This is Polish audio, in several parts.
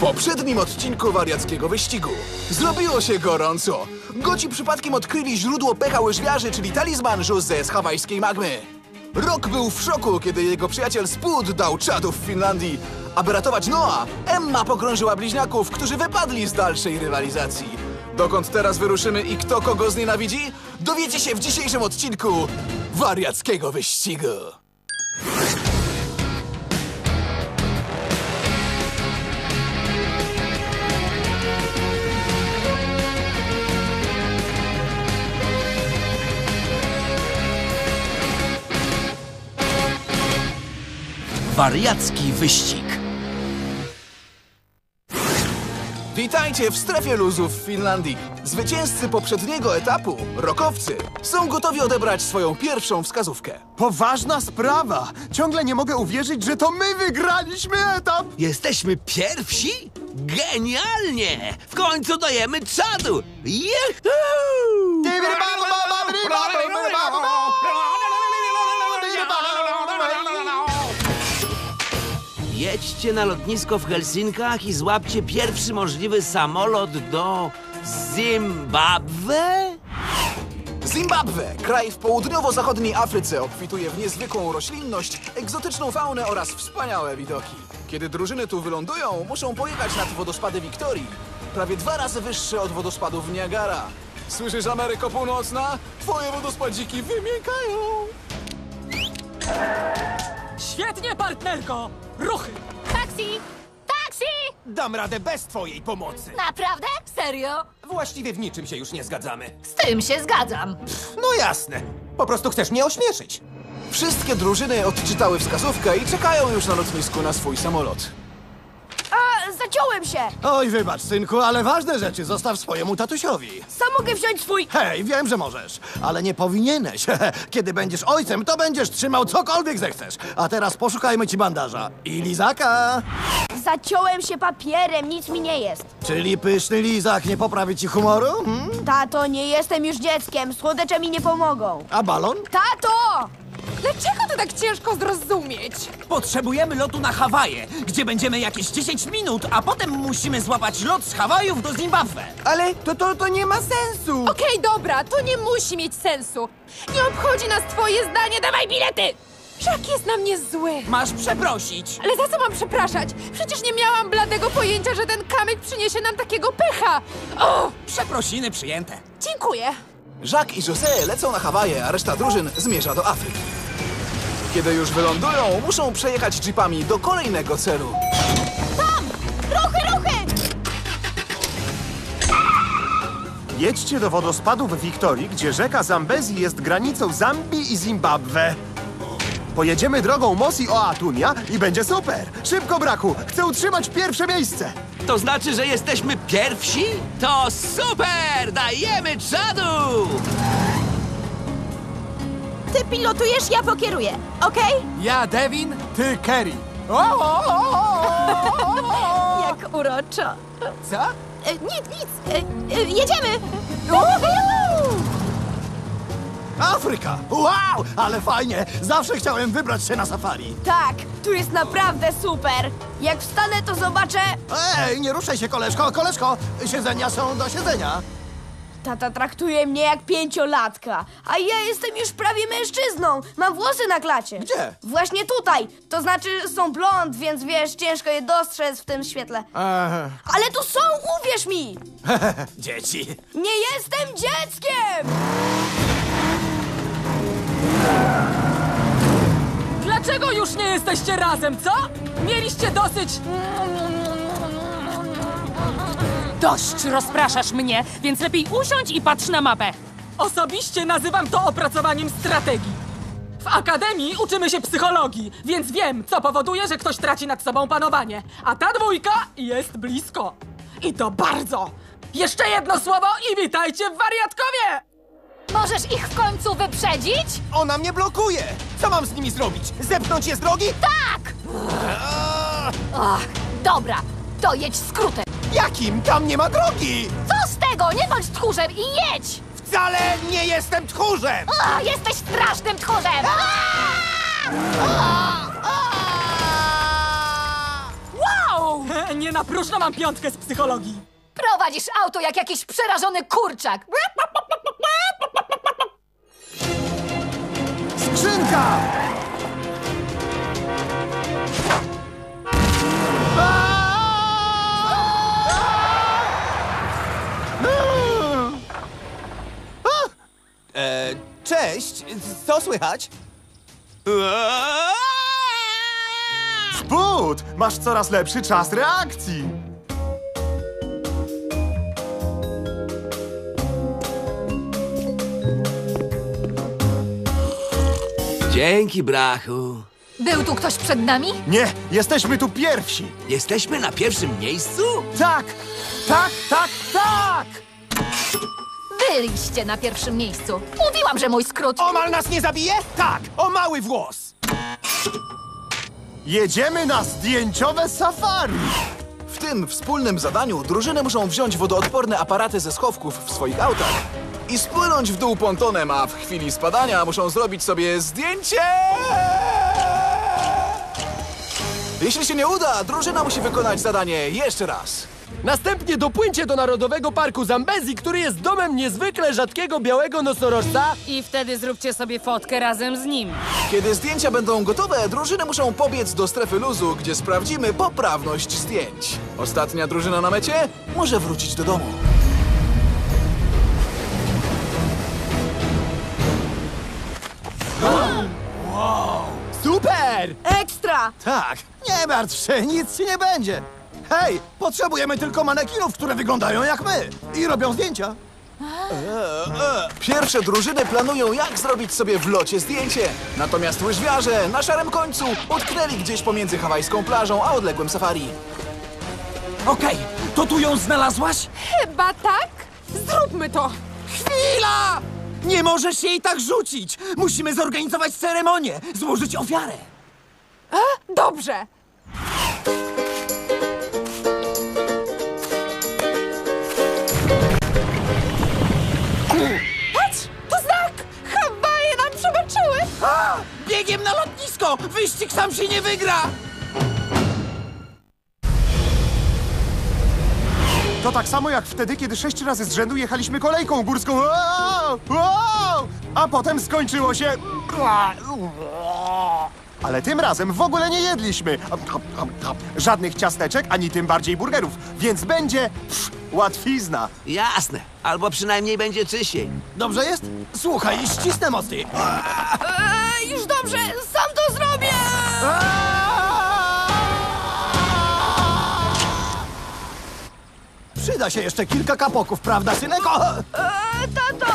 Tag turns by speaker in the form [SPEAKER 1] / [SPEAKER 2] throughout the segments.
[SPEAKER 1] poprzednim odcinku wariackiego wyścigu. Zrobiło się gorąco. Goci przypadkiem odkryli źródło pecha łyżwiarzy, czyli talizman Jose z hawajskiej magmy. Rock był w szoku, kiedy jego przyjaciel Spud dał czadów w Finlandii. Aby ratować Noa, Emma pogrążyła bliźniaków, którzy wypadli z dalszej rywalizacji. Dokąd teraz wyruszymy i kto kogo znienawidzi? Dowiecie się w dzisiejszym odcinku wariackiego wyścigu.
[SPEAKER 2] Wariacki wyścig.
[SPEAKER 1] Witajcie w strefie luzów w Finlandii. Zwycięzcy poprzedniego etapu, rokowcy, są gotowi odebrać swoją pierwszą wskazówkę.
[SPEAKER 3] Poważna sprawa! Ciągle nie mogę uwierzyć, że to my wygraliśmy etap!
[SPEAKER 2] Jesteśmy pierwsi? Genialnie! W końcu dajemy czadu! Juhu! Jedźcie na lotnisko w Helsinkach i złapcie pierwszy możliwy samolot do Zimbabwe?
[SPEAKER 1] Zimbabwe, kraj w południowo-zachodniej Afryce, obfituje w niezwykłą roślinność, egzotyczną faunę oraz wspaniałe widoki. Kiedy drużyny tu wylądują, muszą pojechać nad wodospady Wiktorii, prawie dwa razy wyższe od wodospadów Niagara. Słyszysz, Ameryko Północna? Twoje wodospadziki wymiękają!
[SPEAKER 4] Świetnie, partnerko! Ruchy!
[SPEAKER 5] Taksi! Taksi!
[SPEAKER 3] Dam radę bez twojej pomocy.
[SPEAKER 5] Naprawdę? Serio?
[SPEAKER 3] Właściwie w niczym się już nie zgadzamy.
[SPEAKER 5] Z tym się zgadzam.
[SPEAKER 3] No jasne. Po prostu chcesz mnie ośmieszyć.
[SPEAKER 1] Wszystkie drużyny odczytały wskazówkę i czekają już na lotnisku na swój samolot.
[SPEAKER 6] Zaciąłem się!
[SPEAKER 7] Oj, wybacz, synku, ale ważne rzeczy zostaw swojemu tatusiowi.
[SPEAKER 6] Sam mogę wziąć swój...
[SPEAKER 7] Hej, wiem, że możesz, ale nie powinieneś. Kiedy będziesz ojcem, to będziesz trzymał cokolwiek zechcesz. A teraz poszukajmy ci bandaża. I lizaka.
[SPEAKER 6] Zaciąłem się papierem, nic mi nie jest.
[SPEAKER 7] Czyli pyszny lizak nie poprawi ci humoru? Hmm?
[SPEAKER 6] Tato, nie jestem już dzieckiem, słodycze mi nie pomogą.
[SPEAKER 7] A balon?
[SPEAKER 6] Tato!
[SPEAKER 4] Dlaczego to tak ciężko zrozumieć?
[SPEAKER 2] Potrzebujemy lotu na Hawaje, gdzie będziemy jakieś 10 minut, a potem musimy złapać lot z Hawajów do Zimbabwe.
[SPEAKER 3] Ale to, to, to nie ma sensu!
[SPEAKER 4] Okej, dobra, to nie musi mieć sensu. Nie obchodzi nas twoje zdanie, dawaj bilety! Jack jest na mnie zły.
[SPEAKER 2] Masz przeprosić.
[SPEAKER 4] Ale za co mam przepraszać? Przecież nie miałam bladego pojęcia, że ten kamyk przyniesie nam takiego pecha. O,
[SPEAKER 2] Przeprosiny przyjęte.
[SPEAKER 4] dziękuję.
[SPEAKER 1] Jacques i José lecą na Hawaje, a reszta drużyn zmierza do Afryki. Kiedy już wylądują, muszą przejechać jeepami do kolejnego celu.
[SPEAKER 6] Ruchy, ruchy!
[SPEAKER 3] Jedźcie do wodospadów Wiktorii, gdzie rzeka Zambezi jest granicą Zambii i Zimbabwe. Pojedziemy drogą Mosi Oatunia i będzie super! Szybko, braku! Chcę utrzymać pierwsze miejsce!
[SPEAKER 2] To znaczy, że jesteśmy pierwsi? To super! Dajemy czadu!
[SPEAKER 6] Ty pilotujesz, ja pokieruję, okej?
[SPEAKER 3] Ja Devin, ty Kerry.
[SPEAKER 6] Jak uroczo.
[SPEAKER 3] Co?
[SPEAKER 6] E, nic, nic, e, e, jedziemy!
[SPEAKER 7] Afryka! Wow, ale fajnie! Zawsze chciałem wybrać się na safari.
[SPEAKER 6] Tak, tu jest naprawdę super. Jak wstanę, to zobaczę...
[SPEAKER 7] Ej, nie ruszaj się, koleżko, koleżko! Siedzenia są do siedzenia.
[SPEAKER 6] Tata traktuje mnie jak pięciolatka, a ja jestem już prawie mężczyzną. Mam włosy na klacie.
[SPEAKER 7] Gdzie?
[SPEAKER 6] Właśnie tutaj. To znaczy są blond, więc wiesz, ciężko je dostrzec w tym świetle.
[SPEAKER 7] Eee,
[SPEAKER 6] Ale tu są, uwierz mi!
[SPEAKER 7] dzieci.
[SPEAKER 6] Nie jestem dzieckiem!
[SPEAKER 4] Dlaczego już nie jesteście razem, co? Mieliście dosyć... Dość rozpraszasz mnie, więc lepiej usiądź i patrz na mapę. Osobiście nazywam to opracowaniem strategii. W akademii uczymy się psychologii, więc wiem, co powoduje, że ktoś traci nad sobą panowanie. A ta dwójka jest blisko. I to bardzo. Jeszcze jedno słowo i witajcie w wariatkowie!
[SPEAKER 5] Możesz ich w końcu wyprzedzić?
[SPEAKER 3] Ona mnie blokuje! Co mam z nimi zrobić? Zepchnąć je z drogi?
[SPEAKER 5] Tak! Ach, dobra, to jedź skrótem.
[SPEAKER 3] Jakim? Tam nie ma drogi!
[SPEAKER 5] Co z tego? Nie bądź tchórzem i jedź!
[SPEAKER 3] Wcale nie jestem tchórzem!
[SPEAKER 5] A, jesteś strasznym tchórzem!
[SPEAKER 4] Wow! Nie na próżno mam piątkę z psychologii.
[SPEAKER 5] Prowadzisz auto jak jakiś przerażony kurczak.
[SPEAKER 3] Skrzynka!
[SPEAKER 8] Cześć, co słychać?
[SPEAKER 3] Spód! Masz coraz lepszy czas reakcji.
[SPEAKER 9] Dzięki, brachu.
[SPEAKER 5] Był tu ktoś przed nami?
[SPEAKER 3] Nie, jesteśmy tu pierwsi.
[SPEAKER 9] Jesteśmy na pierwszym miejscu?
[SPEAKER 3] Tak, tak, tak, tak!
[SPEAKER 5] Byliście na pierwszym miejscu. Mówiłam, że mój skrót.
[SPEAKER 8] Omal nas nie zabije? Tak, o mały włos!
[SPEAKER 3] Jedziemy na zdjęciowe safari.
[SPEAKER 1] W tym wspólnym zadaniu drużyny muszą wziąć wodoodporne aparaty ze schowków w swoich autach i spłynąć w dół pontonem, a w chwili spadania muszą zrobić sobie zdjęcie! Jeśli się nie uda, drużyna musi wykonać zadanie jeszcze raz.
[SPEAKER 10] Następnie dopłyńcie do Narodowego Parku Zambezi, który jest domem niezwykle rzadkiego białego nosorożca.
[SPEAKER 4] I wtedy zróbcie sobie fotkę razem z nim.
[SPEAKER 1] Kiedy zdjęcia będą gotowe, drużyny muszą pobiec do strefy luzu, gdzie sprawdzimy poprawność zdjęć. Ostatnia drużyna na mecie może wrócić do domu.
[SPEAKER 8] Super!
[SPEAKER 6] Ekstra!
[SPEAKER 7] Tak, nie martw się, nic ci nie będzie. Hej, potrzebujemy tylko manekinów, które wyglądają jak my i robią zdjęcia.
[SPEAKER 1] Pierwsze drużyny planują, jak zrobić sobie w locie zdjęcie. Natomiast łyżwiarze na szarym końcu utknęli gdzieś pomiędzy hawajską plażą a odległym safari.
[SPEAKER 2] Okej, to tu ją znalazłaś?
[SPEAKER 4] Chyba tak? Zróbmy to!
[SPEAKER 2] Chwila! Nie możesz jej tak rzucić! Musimy zorganizować ceremonię, złożyć ofiarę.
[SPEAKER 4] Dobrze!
[SPEAKER 2] Biegiem na lotnisko! Wyścig sam się nie wygra!
[SPEAKER 3] To tak samo jak wtedy, kiedy sześć razy z rzędu jechaliśmy kolejką górską. Wow! Wow! A potem skończyło się. Ale tym razem w ogóle nie jedliśmy. Żadnych ciasteczek, ani tym bardziej burgerów. Więc będzie psz, łatwizna.
[SPEAKER 9] Jasne. Albo przynajmniej będzie czyściej.
[SPEAKER 7] Dobrze jest? Słuchaj, ścisnę mocniej.
[SPEAKER 6] Dobrze, sam to zrobię!
[SPEAKER 7] Przyda się jeszcze kilka kapoków, prawda, syneko?
[SPEAKER 6] Eee, tato!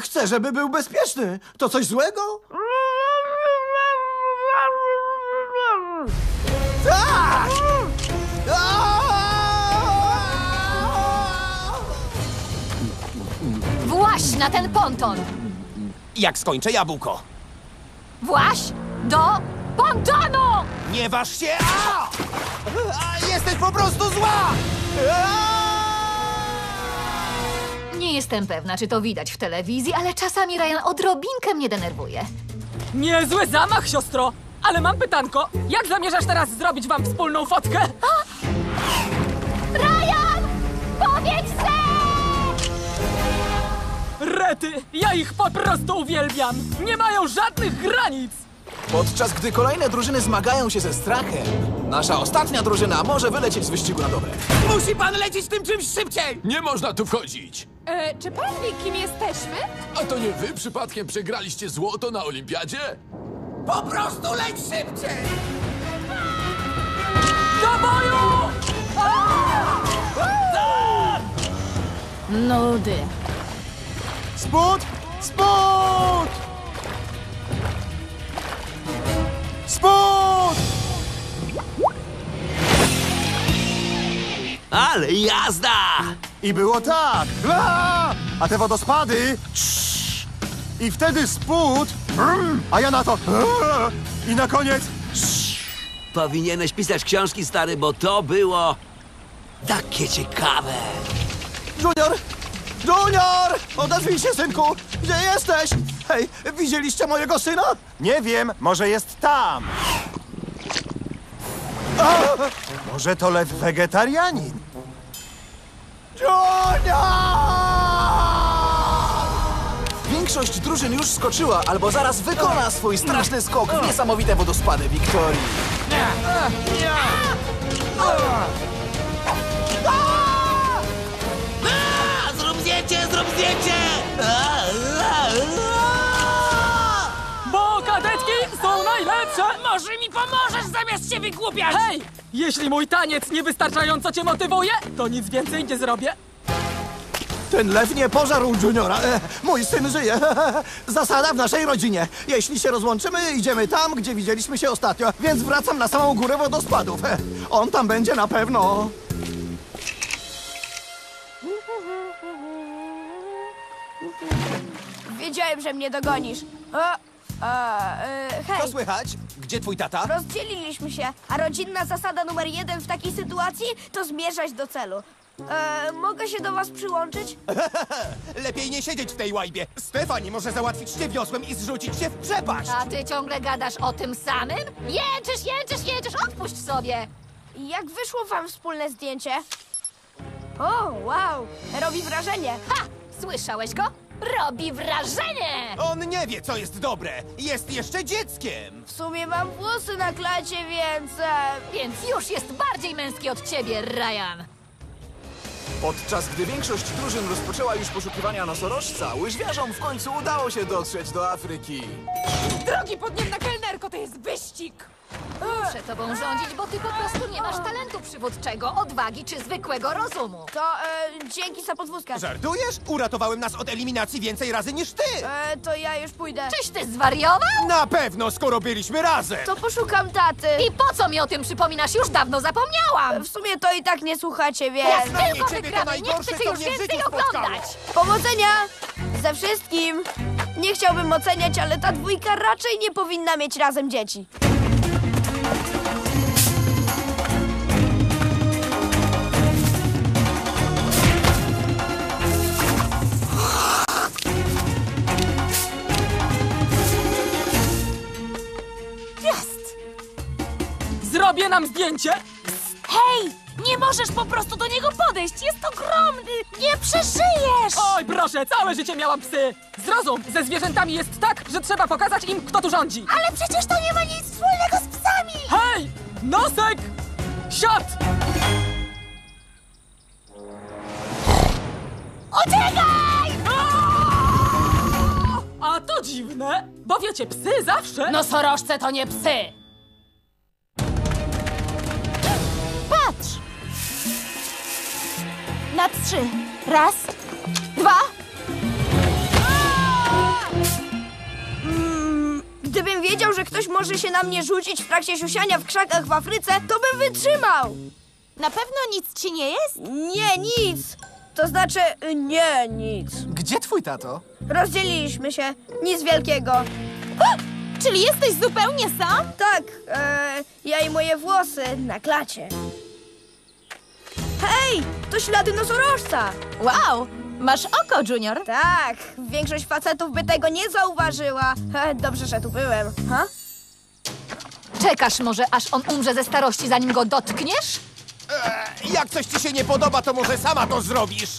[SPEAKER 7] Chcę, żeby był bezpieczny. To coś złego? Tak!
[SPEAKER 5] Właź na ten ponton!
[SPEAKER 8] Jak skończę jabłko?
[SPEAKER 5] Właź do pontonu!
[SPEAKER 8] Nie waż się! A! A, jesteś po prostu zła!
[SPEAKER 5] Nie jestem pewna, czy to widać w telewizji, ale czasami Ryan odrobinkę mnie denerwuje.
[SPEAKER 4] Niezły zamach, siostro! Ale mam pytanko, jak zamierzasz teraz zrobić wam wspólną fotkę?
[SPEAKER 5] Ryan! Powiedz se!
[SPEAKER 4] Rety, ja ich po prostu uwielbiam! Nie mają żadnych granic!
[SPEAKER 1] Podczas gdy kolejne drużyny zmagają się ze strachem, nasza ostatnia drużyna może wylecieć z wyścigu na dobre.
[SPEAKER 2] Musi pan lecieć tym czymś szybciej!
[SPEAKER 11] Nie można tu wchodzić!
[SPEAKER 4] E, czy pan wie, kim jesteśmy?
[SPEAKER 11] A to nie wy przypadkiem przegraliście złoto na olimpiadzie?
[SPEAKER 2] Po prostu leć szybciej!
[SPEAKER 4] Do boju! Nudy.
[SPEAKER 3] Spód! Spód! Spód!
[SPEAKER 9] Ale jazda!
[SPEAKER 3] I było tak. A, a te wodospady. I wtedy spód. Brum, a ja na to. I na koniec. Cii.
[SPEAKER 9] Powinieneś pisać książki, stary, bo to było takie ciekawe.
[SPEAKER 7] Junior! Junior! Odezwij się, synku! Gdzie jesteś? Hej, widzieliście mojego syna?
[SPEAKER 3] Nie wiem, może jest tam. Może to lew wegetarianin?
[SPEAKER 1] Większość drużyn już skoczyła albo zaraz wykona swój straszny skok w niesamowite wodospady Wiktorii.
[SPEAKER 9] A,
[SPEAKER 4] pomożesz zamiast się wygłupiać! Hej! Jeśli mój taniec niewystarczająco cię motywuje, to nic więcej nie zrobię.
[SPEAKER 7] Ten lew nie pożarł Juniora. E, mój syn żyje. Zasada w naszej rodzinie. Jeśli się rozłączymy, idziemy tam, gdzie widzieliśmy się ostatnio. Więc wracam na samą górę wodospadów. E, on tam będzie na pewno.
[SPEAKER 6] Wiedziałem, że mnie dogonisz. O, a, e, hej,
[SPEAKER 8] Co słychać? Gdzie twój tata?
[SPEAKER 6] rozdzieliliśmy się, a rodzinna zasada numer jeden w takiej sytuacji to zmierzać do celu. E, mogę się do was przyłączyć?
[SPEAKER 8] Lepiej nie siedzieć w tej łajbie. Stefani może załatwić cię wiosłem i zrzucić cię w przepaść.
[SPEAKER 5] A ty ciągle gadasz o tym samym? Jęczysz, jęczysz, jęczysz, odpuść sobie!
[SPEAKER 6] Jak wyszło wam wspólne zdjęcie? O, wow, robi wrażenie.
[SPEAKER 5] Ha! Słyszałeś go? Robi wrażenie!
[SPEAKER 8] On nie wie, co jest dobre. Jest jeszcze dzieckiem.
[SPEAKER 6] W sumie mam włosy na klacie, więc... E,
[SPEAKER 5] Więc już jest bardziej męski od ciebie, Ryan.
[SPEAKER 1] Podczas gdy większość drużyn rozpoczęła już poszukiwania nosorożca, łyżwiarzom w końcu udało się dotrzeć do Afryki.
[SPEAKER 4] Drogi podniebna kelnerko, to jest wyścig!
[SPEAKER 5] Muszę tobą rządzić, bo ty po prostu nie masz talentu przywódczego, odwagi czy zwykłego rozumu.
[SPEAKER 6] to e, dzięki za podwózkę.
[SPEAKER 8] Żartujesz? Uratowałem nas od eliminacji więcej razy niż ty.
[SPEAKER 6] E, to ja już pójdę.
[SPEAKER 5] Czyś ty zwariował?
[SPEAKER 8] Na pewno, skoro byliśmy razem.
[SPEAKER 6] To poszukam taty.
[SPEAKER 5] I po co mi o tym przypominasz? Już dawno zapomniałam!
[SPEAKER 6] W sumie to i tak nie słuchacie, więc...
[SPEAKER 5] Jak
[SPEAKER 8] Znanie
[SPEAKER 5] tylko
[SPEAKER 8] ciebie to
[SPEAKER 5] wygramy, nie
[SPEAKER 8] najgorsze,
[SPEAKER 5] chcę cię
[SPEAKER 8] co
[SPEAKER 5] już
[SPEAKER 8] mnie w
[SPEAKER 5] więcej
[SPEAKER 8] życiu spotkało.
[SPEAKER 5] oglądać!
[SPEAKER 6] Powodzenia! Ze wszystkim! Nie chciałbym oceniać, ale ta dwójka raczej nie powinna mieć razem dzieci.
[SPEAKER 4] Zrobię nam zdjęcie!
[SPEAKER 12] Hej! Nie możesz po prostu do niego podejść! Jest ogromny! Nie przeżyjesz!
[SPEAKER 4] Oj, proszę, całe życie miałam psy! Zrozum, ze zwierzętami jest tak, że trzeba pokazać im, kto tu rządzi!
[SPEAKER 12] Ale przecież to nie ma nic wspólnego z psami!
[SPEAKER 4] Hej! Nosek! Siad!
[SPEAKER 12] Uciekaj!
[SPEAKER 4] A to dziwne, bo wiecie, psy zawsze...
[SPEAKER 12] Nosorożce to nie psy! Na trzy. Raz, dwa.
[SPEAKER 6] Mm, Gdybym wiedział, że ktoś może się na mnie rzucić w trakcie siusiania w krzakach w Afryce, to bym wytrzymał!
[SPEAKER 12] Na pewno nic ci nie jest?
[SPEAKER 6] Nie, nic! To znaczy, y, nie, nic.
[SPEAKER 7] Gdzie twój tato?
[SPEAKER 6] Rozdzieliliśmy się. Nic wielkiego.
[SPEAKER 12] Czyli jesteś zupełnie sam?
[SPEAKER 6] Tak, e, ja i moje włosy na klacie. Hej, to ślady nosorożca!
[SPEAKER 12] Wow! Masz oko, Junior.
[SPEAKER 6] Tak, większość facetów by tego nie zauważyła. E, Dobrze, że tu byłem. Ha?
[SPEAKER 5] Czekasz może, aż on umrze ze starości, zanim go dotkniesz?
[SPEAKER 8] E, Jak coś ci się nie podoba, to może sama to zrobisz.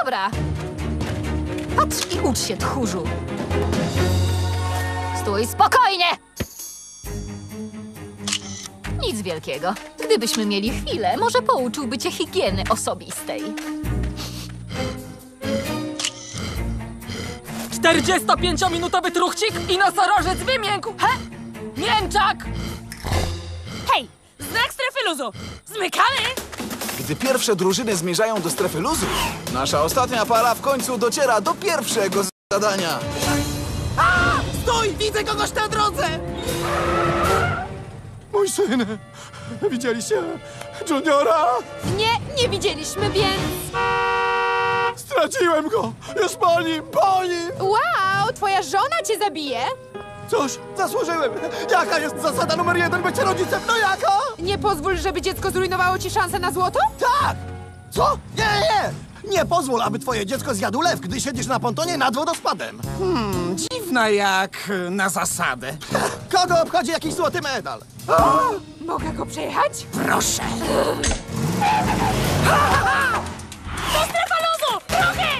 [SPEAKER 5] Dobra. Patrz i ucz się, tchórzu. Stój spokojnie! Nic wielkiego. Gdybyśmy mieli chwilę, może pouczyłby cię higieny osobistej.
[SPEAKER 4] 45-minutowy truchcik i nosorożec wymiękł! He! Mięczak!
[SPEAKER 12] Hej! Znak strefy luzu! Zmykamy!
[SPEAKER 1] Gdy pierwsze drużyny zmierzają do strefy luzu, nasza ostatnia para w końcu dociera do pierwszego zadania.
[SPEAKER 8] Stój, widzę kogoś na drodze.
[SPEAKER 3] Mój syn! Widzieliście Juniora?
[SPEAKER 12] Nie, nie widzieliśmy, więc...
[SPEAKER 3] Straciłem go! Już po nim, po nim!
[SPEAKER 12] Wow! Twoja żona cię zabije?
[SPEAKER 3] Cóż, zasłużyłem! Jaka jest zasada numer jeden bycia rodzicem? No jaka?
[SPEAKER 12] Nie pozwól, żeby dziecko zrujnowało ci szansę na złoto?
[SPEAKER 3] Tak! Co? Nie, nie, nie!
[SPEAKER 7] Pozwól, aby twoje dziecko zjadł lew, gdy siedzisz na pontonie nad wodospadem.
[SPEAKER 2] Dziwna jak na zasadę.
[SPEAKER 7] Kogo obchodzi jakiś złoty medal?
[SPEAKER 4] Mogę go przejechać?
[SPEAKER 2] Proszę.
[SPEAKER 12] To strefa luzu! Ruchy!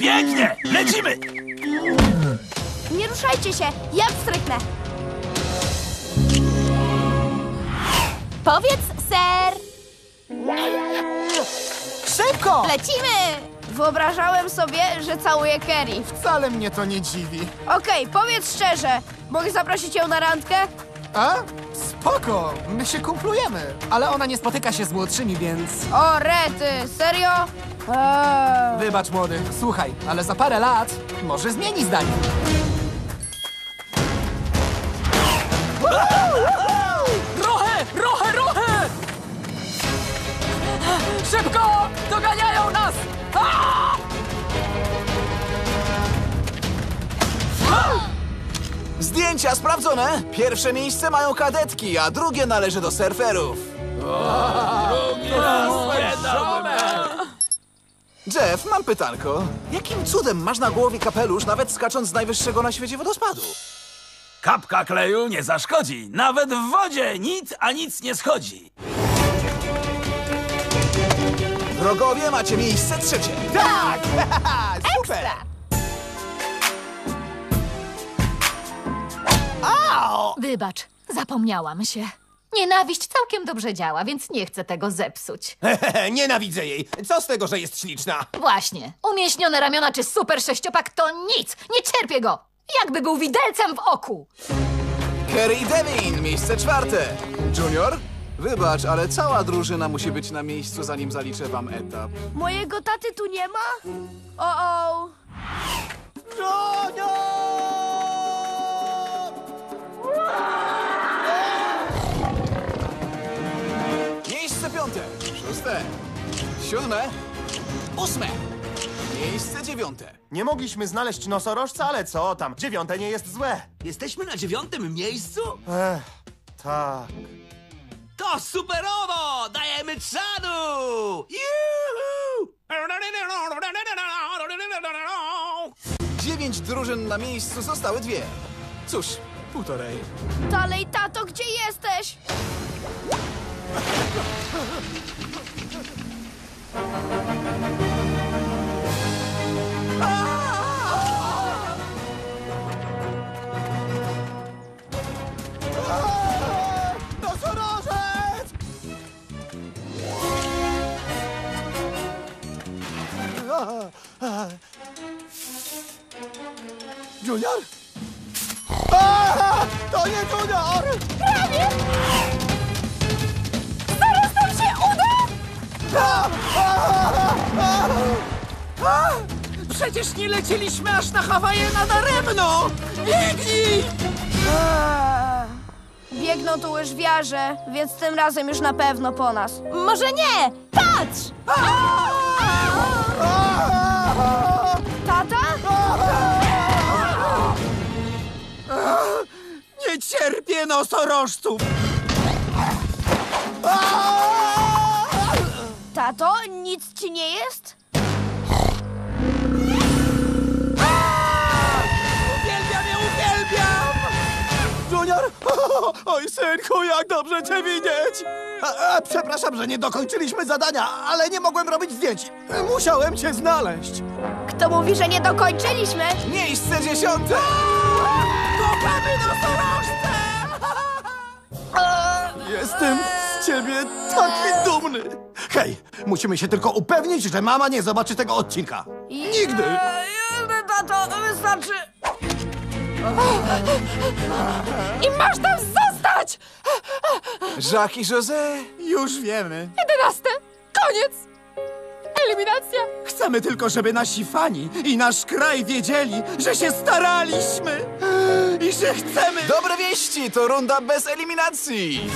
[SPEAKER 2] Pięknie! Lecimy!
[SPEAKER 6] Nie ruszajcie się, ja wstryknę.
[SPEAKER 12] Powiedz, ser!
[SPEAKER 7] Szybko!
[SPEAKER 12] Lecimy!
[SPEAKER 6] Wyobrażałem sobie, że całuję Kerry.
[SPEAKER 8] Wcale mnie to nie dziwi.
[SPEAKER 6] Okej, powiedz szczerze, mogę zaprosić ją na randkę?
[SPEAKER 8] A? Spoko, my się kumplujemy. Ale ona nie spotyka się z młodszymi, więc...
[SPEAKER 6] O, rety, serio? Eee.
[SPEAKER 8] Wybacz, młody. Słuchaj, ale za parę lat może zmieni zdanie.
[SPEAKER 4] Szybko! Doganiają nas!
[SPEAKER 1] Zdjęcia sprawdzone. Pierwsze miejsce mają kadetki, a drugie należy do surferów. Jeff, mam pytanko. Jakim cudem masz na głowie kapelusz, nawet skacząc z najwyższego na świecie wodospadu?
[SPEAKER 2] Kapka kleju nie zaszkodzi. Nawet w wodzie nic a nic nie schodzi.
[SPEAKER 1] Wrogowie, macie miejsce trzecie.
[SPEAKER 8] Tak! Super!
[SPEAKER 5] Wybacz, zapomniałam się. Nienawiść całkiem dobrze działa, więc nie chcę tego zepsuć.
[SPEAKER 8] Nienawidzę jej. Co z tego, że jest śliczna?
[SPEAKER 5] Właśnie, umieśnione ramiona czy super sześciopak to nic! Nie cierpię go! Jakby był widelcem w oku!
[SPEAKER 1] Kerry i Devin, miejsce czwarte. Junior? Wybacz, ale cała drużyna musi być na miejscu, zanim zaliczę wam etap.
[SPEAKER 6] Mojego taty tu nie ma? O, o.
[SPEAKER 1] Miejsce piąte, szóste, siódme, ósme, miejsce dziewiąte.
[SPEAKER 3] Nie mogliśmy znaleźć nosorożca, ale co tam? Dziewiąte nie jest złe.
[SPEAKER 9] Jesteśmy na dziewiątym miejscu?
[SPEAKER 3] Ech, tak.
[SPEAKER 9] To superowo! Dajemy czadu! Juhu!
[SPEAKER 1] Dziewięć drużyn na miejscu, zostały dwie. Cóż, półtorej.
[SPEAKER 6] Dalej, tato, gdzie jesteś?
[SPEAKER 7] Nosorożec! Junior? A, to nie Junior!
[SPEAKER 12] Zaraz nam się uda!
[SPEAKER 2] Przecież nie lecieliśmy aż na Hawaje nadaremno! Biegnij!
[SPEAKER 6] Biegną tu łyżwiarze, więc tym razem już na pewno po nas.
[SPEAKER 12] Może nie! Patrz!
[SPEAKER 2] Nie cierpię nosorożców!
[SPEAKER 6] Tato, nic ci nie jest?
[SPEAKER 2] Uwielbiam ją, uwielbiam!
[SPEAKER 7] Junior? Oj, synku, jak dobrze cię widzieć! A, a, przepraszam, że nie dokończyliśmy zadania, ale nie mogłem robić zdjęć. Musiałem cię znaleźć.
[SPEAKER 6] Kto mówi, że nie dokończyliśmy?
[SPEAKER 1] Miejsce dziesiąte!
[SPEAKER 2] Kochamy nosorożce!
[SPEAKER 7] Jestem z ciebie taki dumny. Hej, musimy się tylko upewnić, że mama nie zobaczy tego odcinka. Nigdy!
[SPEAKER 6] Tato, wystarczy.
[SPEAKER 4] I masz tam zostać!
[SPEAKER 1] Jacques i José?
[SPEAKER 8] Już wiemy.
[SPEAKER 4] Jedenaste! Koniec! Eliminacja!
[SPEAKER 2] Chcemy tylko, żeby nasi fani i nasz kraj wiedzieli, że się staraliśmy i że chcemy...
[SPEAKER 1] Dobre wieści, to runda bez eliminacji.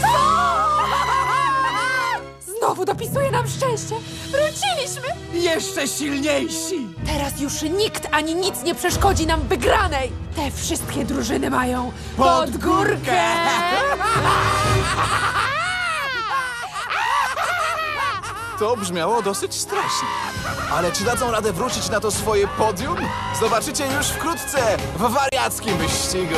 [SPEAKER 4] Znowu dopisuje nam szczęście! Wróciliśmy!
[SPEAKER 2] Jeszcze silniejsi!
[SPEAKER 4] Teraz już nikt ani nic nie przeszkodzi nam wygranej! Te wszystkie drużyny mają
[SPEAKER 2] Pod górkę!
[SPEAKER 1] To brzmiało dosyć strasznie. Ale czy dadzą radę wrócić na to swoje podium? Zobaczycie już wkrótce w wariackim wyścigu.